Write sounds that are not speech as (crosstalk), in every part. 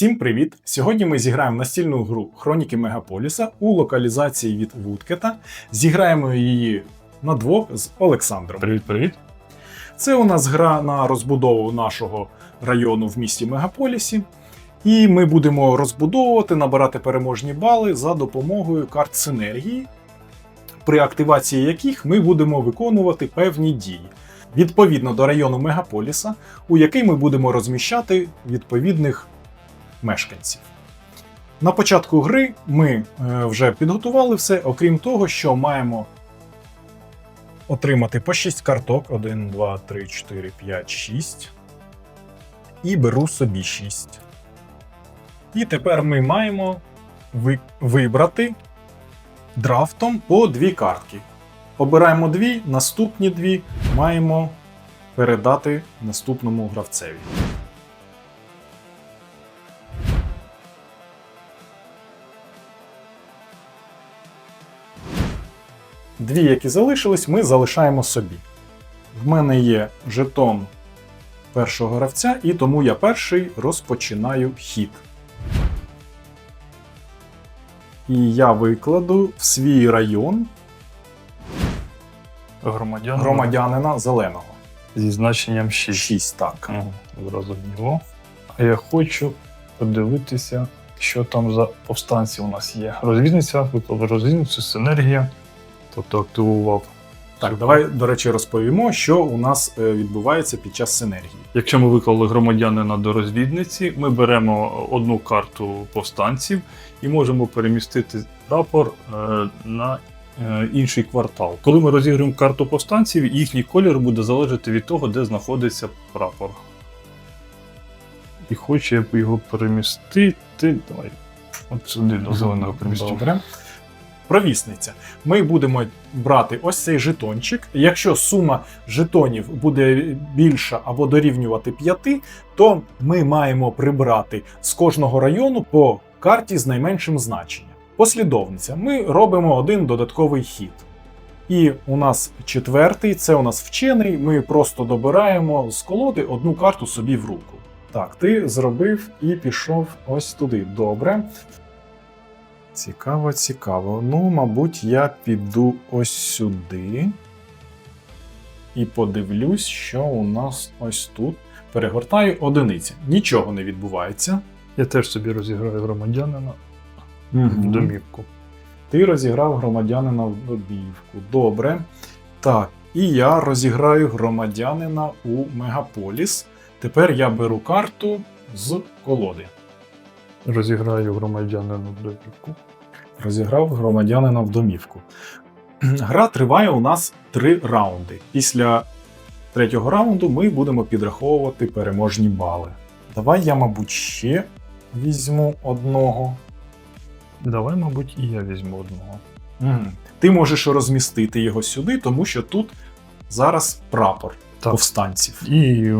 Всім привіт! Сьогодні ми зіграємо настільну гру Хроніки Мегаполіса у локалізації від Вудкета. Зіграємо її на двох з Олександром. Привіт, привіт. Це у нас гра на розбудову нашого району в місті Мегаполісі. І ми будемо розбудовувати, набирати переможні бали за допомогою карт синергії, при активації яких ми будемо виконувати певні дії. Відповідно до району Мегаполіса, у який ми будемо розміщати відповідних мешканців. На початку гри ми е, вже підготували все, окрім того, що маємо отримати по 6 карток: 1, 2, 3, 4, 5, 6. І беру собі 6. І тепер ми маємо ви- вибрати драфтом по дві картки. Обираємо дві, наступні дві маємо передати наступному гравцеві. Дві, які залишились, ми залишаємо собі. В мене є жетон першого гравця, і тому я перший розпочинаю хід. І я викладу в свій район Громадян громадянина зеленого. зі значенням 6. 6, так. Зрозуміло. А я хочу подивитися, що там за повстанці у нас є. Розвідниця, виклав розвідницю, синергія. Тобто активував. Так, давай, до речі, розповімо, що у нас е, відбувається під час синергії. Якщо ми виклали громадянина до розвідниці, ми беремо одну карту повстанців і можемо перемістити прапор е, на е, інший квартал. Коли ми розіграємо карту повстанців, їхній колір буде залежати від того, де знаходиться прапор. І хочу я б його перемістити. Давай. От сюди до зеленого перемістю. Добре. Провісниця. Ми будемо брати ось цей жетончик. Якщо сума жетонів буде більша або дорівнювати 5, то ми маємо прибрати з кожного району по карті з найменшим значенням. Послідовниця. Ми робимо один додатковий хід. І у нас четвертий, це у нас вчений. Ми просто добираємо з колоди одну карту собі в руку. Так, ти зробив і пішов ось туди. Добре. Цікаво, цікаво. Ну, мабуть, я піду ось сюди. І подивлюсь, що у нас ось тут. Перегортаю одиниці. Нічого не відбувається. Я теж собі розіграю громадянина в домівку. Ти розіграв громадянина в добівку. Добре. Так, і я розіграю громадянина у Мегаполіс. Тепер я беру карту з колоди. Розіграю громадянина в домівку. Розіграв громадянина в домівку. (clears throat) Гра триває у нас три раунди. Після третього раунду ми будемо підраховувати переможні бали. Давай я, мабуть, ще візьму одного. Давай, мабуть, і я візьму одного. Мгм. Ти можеш розмістити його сюди, тому що тут зараз прапор Так. повстанців. І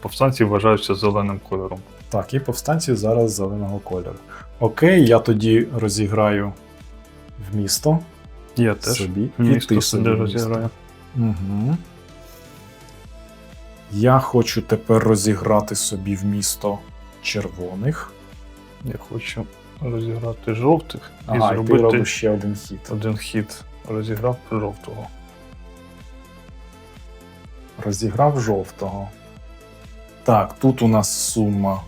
повстанці вважаються зеленим кольором. Так, і повстанці зараз зеленого кольору. Окей, я тоді розіграю в місто Я теж собі. і місто ти собі розіграю. Угу. Я хочу тепер розіграти собі в місто червоних. Я хочу розіграти жовтих і Ага, і ти робиш ще один хід. один хід. Розіграв жовтого. Розіграв жовтого. Так, тут у нас сума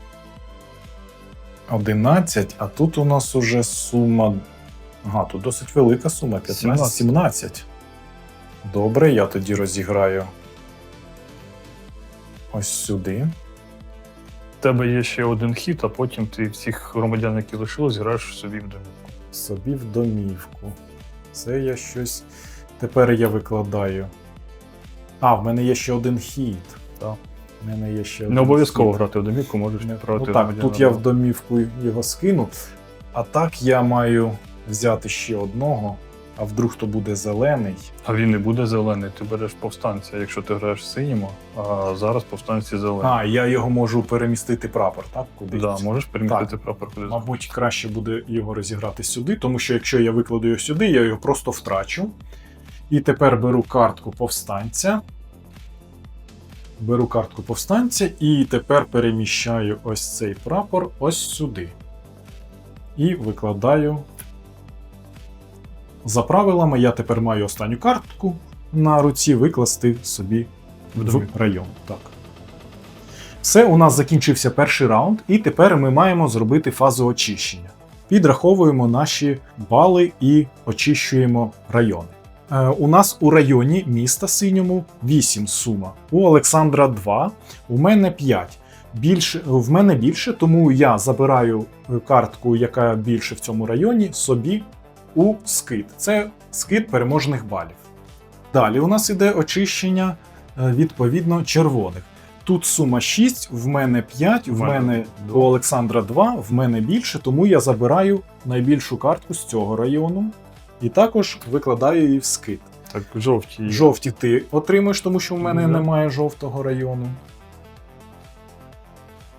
11, а тут у нас уже сума. Ага, тут досить велика сума 15, 17. 17. Добре, я тоді розіграю ось сюди. У тебе є ще один хід, а потім ти всіх громадян, які лишились, граєш собі в домівку. Собі в домівку. Це я щось. Тепер я викладаю. А, в мене є ще один хід. Так. В мене є ще Не обов'язково грати в домівку, можеш Не- відправити Ну так, тут я в домівку його скину. А так я маю взяти ще одного, а вдруг то буде зелений. А він не буде зелений, ти береш повстанця, якщо ти граєш синьому, а зараз повстанці зелені. А, я його можу перемістити прапор, так? Кудись. да, можеш перемістити прапор куди Мабуть, краще буде його розіграти сюди, тому що якщо я викладу його сюди, я його просто втрачу. І тепер беру картку повстанця. Беру картку повстанця і тепер переміщаю ось цей прапор ось сюди. І викладаю. За правилами, я тепер маю останню картку на руці викласти собі В район. Так. Все, у нас закінчився перший раунд, і тепер ми маємо зробити фазу очищення. Підраховуємо наші бали і очищуємо райони. Е, у нас у районі міста синьому 8 сума, у Олександра 2, у мене 5. Більше, в мене більше, тому я забираю е, картку, яка більше в цьому районі, собі у скид. Це скид переможних балів. Далі у нас іде очищення е, відповідно червоних. Тут сума 6, в мене 5, в мене у Олександра 2, в мене більше, тому я забираю найбільшу картку з цього району і також викладаю її в скид. Так, жовті. Жовті ти отримаєш, тому що в мене Да. немає жовтого району.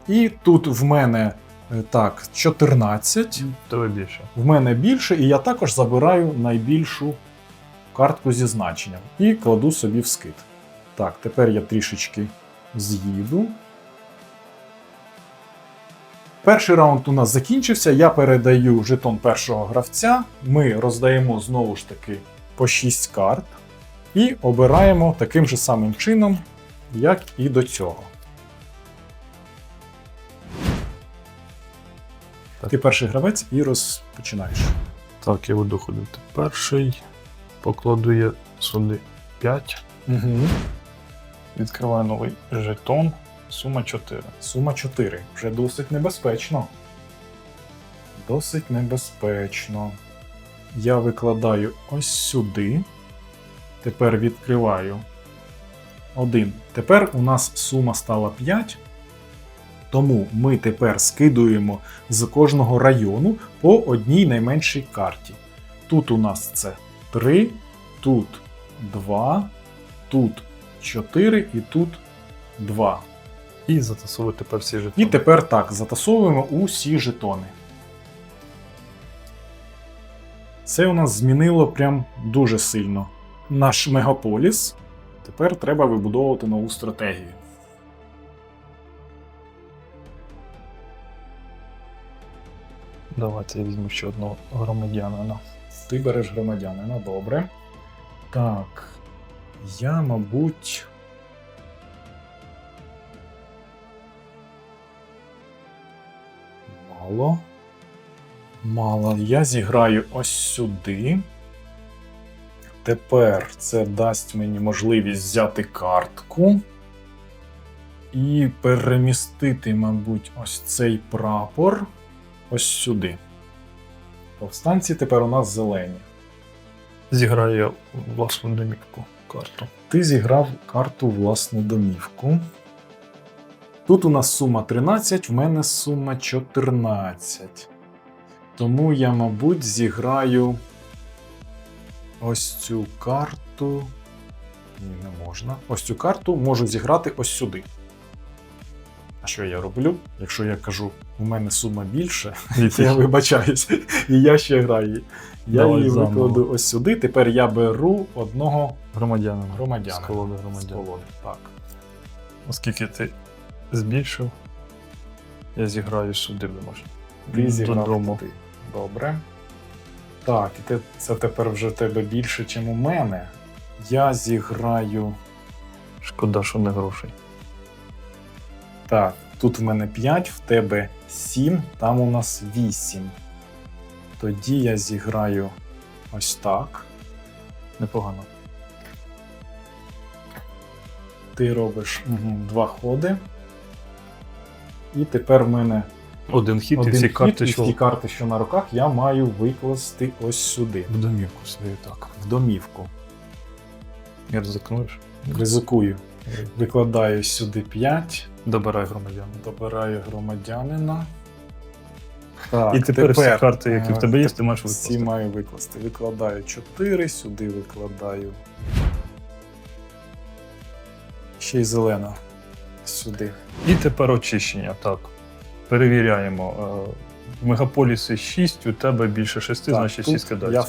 І тут в мене е, так, 14. Тебе більше. В мене більше, і я також забираю найбільшу картку зі значенням і кладу собі в скид. Так, тепер я трішечки з'їду. Перший раунд у нас закінчився. Я передаю жетон першого гравця. Ми роздаємо знову ж таки по 6 карт і обираємо таким же самим чином, як і до цього. Так. Ти перший гравець і розпочинаєш. Так, я буду ходити перший. Покладу я сюди 5. Угу. Відкриваю новий жетон. Сума 4. Сума 4. Вже досить небезпечно. Досить небезпечно. Я викладаю ось сюди. Тепер відкриваю 1. Тепер у нас сума стала 5. Тому ми тепер скидуємо з кожного району по одній найменшій карті. Тут у нас це 3, тут 2, тут 4 і тут 2. І затасовую тепер всі жетони. І тепер так, затасовуємо усі жетони. Це у нас змінило прям дуже сильно наш мегаполіс. Тепер треба вибудовувати нову стратегію. Давайте я візьму ще одного громадянина. Ти береш громадянина, добре. Так. Я, мабуть. Мало. Мало. Я зіграю ось сюди. Тепер це дасть мені можливість взяти картку. І перемістити, мабуть, ось цей прапор ось сюди. Повстанці тепер у нас зелені. Зіграю власну домівку карту. Ти зіграв карту власну домівку. Тут у нас сума 13, в мене сума 14. Тому я, мабуть, зіграю ось цю карту. Ні, не можна. Ось цю карту можу зіграти ось сюди. А що я роблю? Якщо я кажу, у мене сума більше, (laughs) я вибачаюсь, і я ще граю. Я Давай її заново. викладу ось сюди. Тепер я беру одного Громадянина. громадянина. З колоди З громадян. колоди, Так. Оскільки ти збільшив, я зіграю сюди вимож. Ти зіграв туди. Добре. Так, і те- це тепер вже в тебе більше, ніж у мене. Я зіграю. Шкода, що не грошей. Так, тут в мене 5, в тебе 7, там у нас 8. Тоді я зіграю ось так. Непогано. Ти робиш угу, два ходи. І тепер в мене Один хід один і всі хід, карти, і що всі карти, що на руках, я маю викласти ось сюди, в домівку свою так. в домівку. Я ризикнуєш. Ризикую. Викладаю сюди 5, Добирай громадян. добираю громадянина. Так, І тепер, всі карти, які в е, тебе є, ти маєш Всі маю викласти. Викладаю 4, сюди викладаю. Ще й зелена. Сюди. І тепер очищення. Так. Перевіряємо. Е, В мегаполісі 6, у тебе більше 6, Так, значить тут 6 я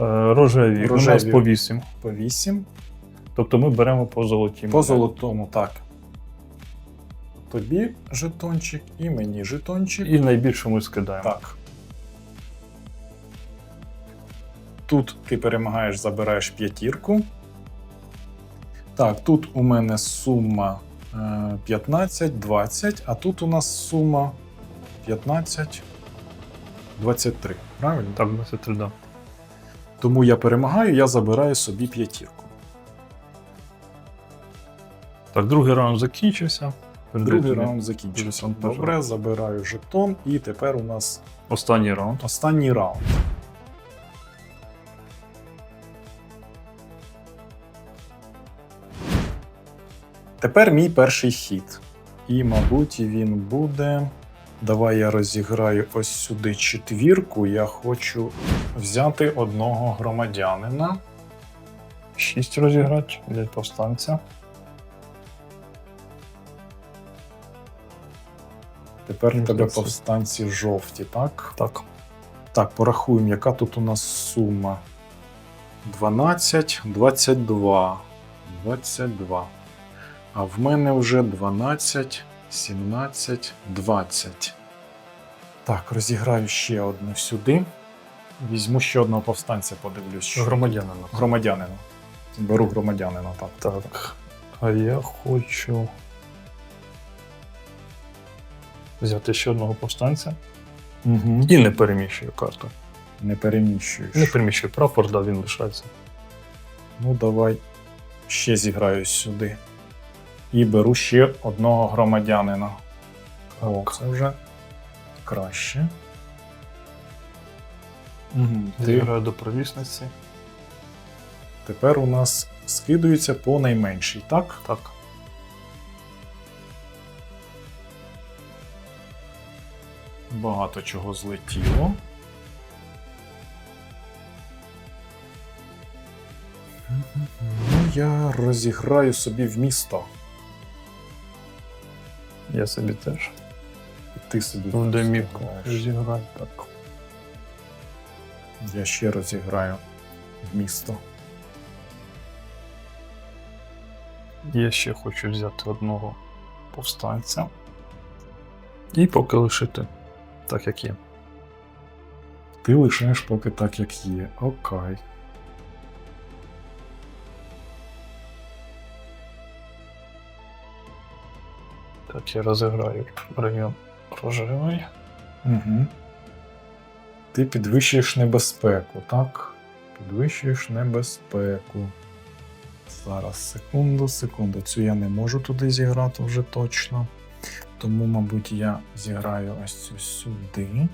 Е, Рожеві, у нас по 8. По 8. Тобто ми беремо по золотій. По золотому, так. Тобі жетончик і мені жетончик. І найбільше ми скидаємо. Так. Тут ти перемагаєш, забираєш п'ятірку. Так, тут у мене сума е, 15, 20, а тут у нас сума 15, 23. Правильно? Так, 23, да. Тому я перемагаю, я забираю собі п'ятірку. Так, другий раунд закінчився. Другий раунд закінчився. Добре, забираю жетон, і тепер у нас Останній раунд. останній раунд. Тепер мій перший хід. І, мабуть, він буде. Давай я розіграю ось сюди четвірку. Я хочу взяти одного громадянина. 6 розіграти для повстанця. Тепер у тебе повстанці жовті, так? Так. Так, порахуємо, яка тут у нас сума. 12, 22. 22. А в мене вже 12, 17, 20. Так, розіграю ще одну сюди. Візьму ще одного повстанця, подивлюсь. що- Громадянина. Громадянина. Беру громадянина, так. Так. А я хочу взяти ще одного повстанця Угу. і не переміщую карту. Не переміщуєш. Не переміщую прапор, да, він лишається. Ну, давай ще зіграю сюди. І беру ще одного громадянина. О, це вже краще. Угу. Ти, до провісниці. тепер у нас скидується по найменшій, так? Так. Багато чого злетіло. Ну, я розіграю собі в місто. Я собі теж. І ти собі В домівку розіграєш. зіграю. Так. Я ще розіграю в місто. Я ще хочу взяти одного повстанця. І поки лишити так, як є. Ти лишаєш поки так, як є. Окей. Так, я розіграю район рожевий. Угу. Ти підвищуєш небезпеку, так? Підвищуєш небезпеку. Зараз, секунду, секунду. Цю я не можу туди зіграти вже точно. Тому, мабуть, я зіграю ось цю сюди.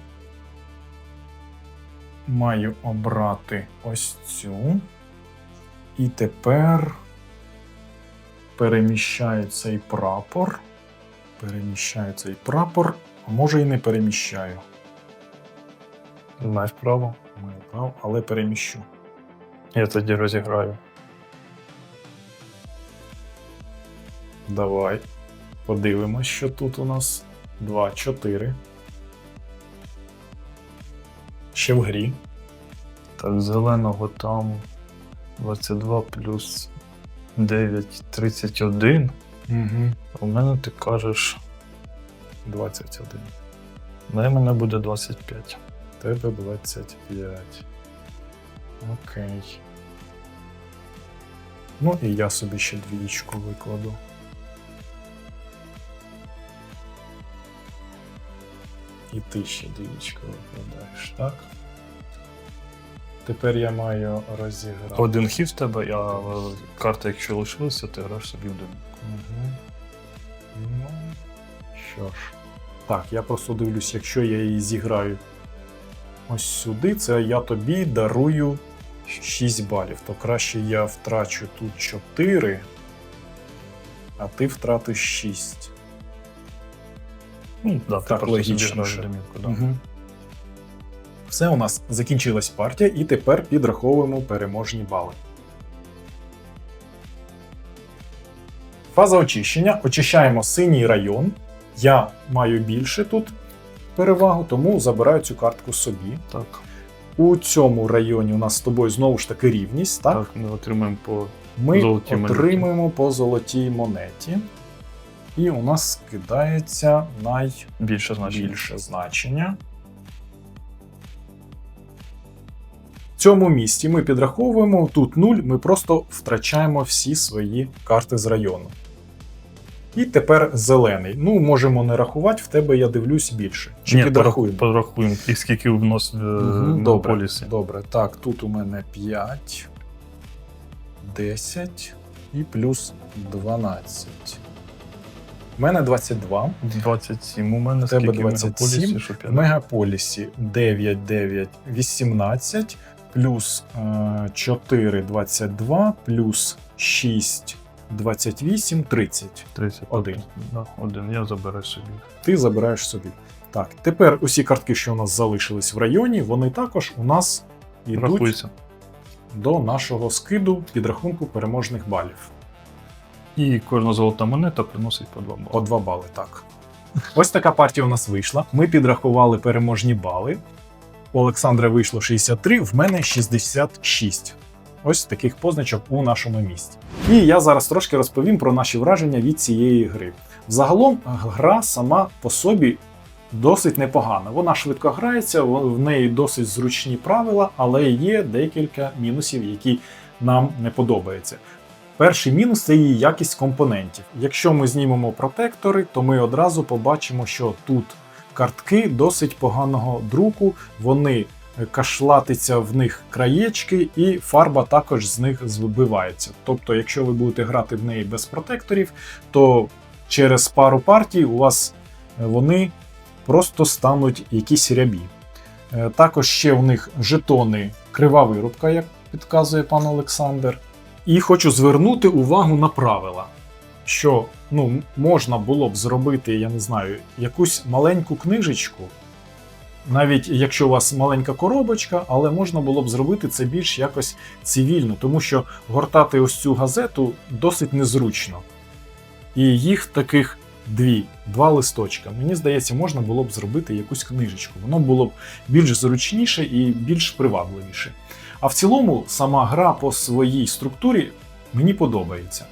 Маю обрати ось цю. І тепер переміщаю цей прапор. Переміщаю цей прапор, а може і не переміщаю. Маєш право. Маю право, але переміщу. Я тоді розіграю. Давай. Подивимось, що тут у нас 2, 4. Ще в грі. Так, зеленого там 22 плюс 9, 31. Угу. У мене ти кажеш, 21. на мене буде 25. Тебе 25. Окей. Ну і я собі ще двічку викладу. І ти ще двічку викладаєш, так? Тепер я маю розіграти. Один хід в тебе, а карта, якщо лишилася, ти граєш собі в домівку. Угу. Ну, що ж. Так, я просто дивлюсь, якщо я її зіграю ось сюди, це я тобі дарую 6 балів. То краще я втрачу тут 4, а ти втратиш 6. Ну, да, Так. Да. Угу. Все, у нас закінчилась партія, і тепер підраховуємо переможні бали. Фаза очищення. Очищаємо синій район. Я маю більше тут перевагу, тому забираю цю картку собі. Так. У цьому районі у нас з тобою знову ж таки рівність, так? Так, ми отримаємо по Ми Золотій монеті. отримуємо по золотій монеті. І у нас скидається найбільше більше значення. значення. В цьому місці ми підраховуємо тут 0, ми просто втрачаємо всі свої карти з району. І тепер зелений. Ну, можемо не рахувати, в тебе я дивлюсь більше. Чи Ні, підрахуємо? Порахуємо, і скільки в нас е, добре, полісі. добре. Так, тут у мене 5, 10 і плюс 12. У мене 22. 27 у мене, В тебе скільки 27, мегаполісі, щоб я мегаполісі 9, 9, 18, плюс е, 4, 22, плюс 6, 28, 30. 30. Один. Да, один, я заберу собі. Ти забираєш собі. Так, тепер усі картки, що у нас залишились в районі, вони також у нас йдуть до нашого скиду підрахунку переможних балів. І кожна золота монета приносить по 2 По бали. 2 бали, так. Ось така партія у нас вийшла. Ми підрахували переможні бали. У Олександра вийшло 63, в мене 66. Ось таких позначок у нашому місті. І я зараз трошки розповім про наші враження від цієї гри. Взагалом, гра сама по собі досить непогана. Вона швидко грається, в неї досить зручні правила, але є декілька мінусів, які нам не подобаються. Перший мінус це її якість компонентів. Якщо ми знімемо протектори, то ми одразу побачимо, що тут картки досить поганого друку, вони кашлатиться в них краєчки, і фарба також з них збивається. Тобто, якщо ви будете грати в неї без протекторів, то через пару партій у вас е, вони просто стануть якісь рябі. Е, Також ще у них жетони крива вирубка, як підказує пан Олександр. І хочу звернути увагу на правила, що ну, можна було б зробити, я не знаю, якусь маленьку книжечку, навіть якщо у вас маленька коробочка, але можна було б зробити це більш якось цивільно, тому що гортати ось цю газету досить незручно. І їх таких дві, два листочка. Мені здається, можна було б зробити якусь книжечку. Воно було б більш зручніше і більш привабливіше. А в цілому, сама гра по своїй структурі мені подобається.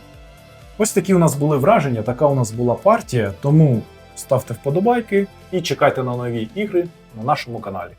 Ось такі у нас були враження, така у нас була партія, тому ставте вподобайки і чекайте на нові ігри на нашому каналі.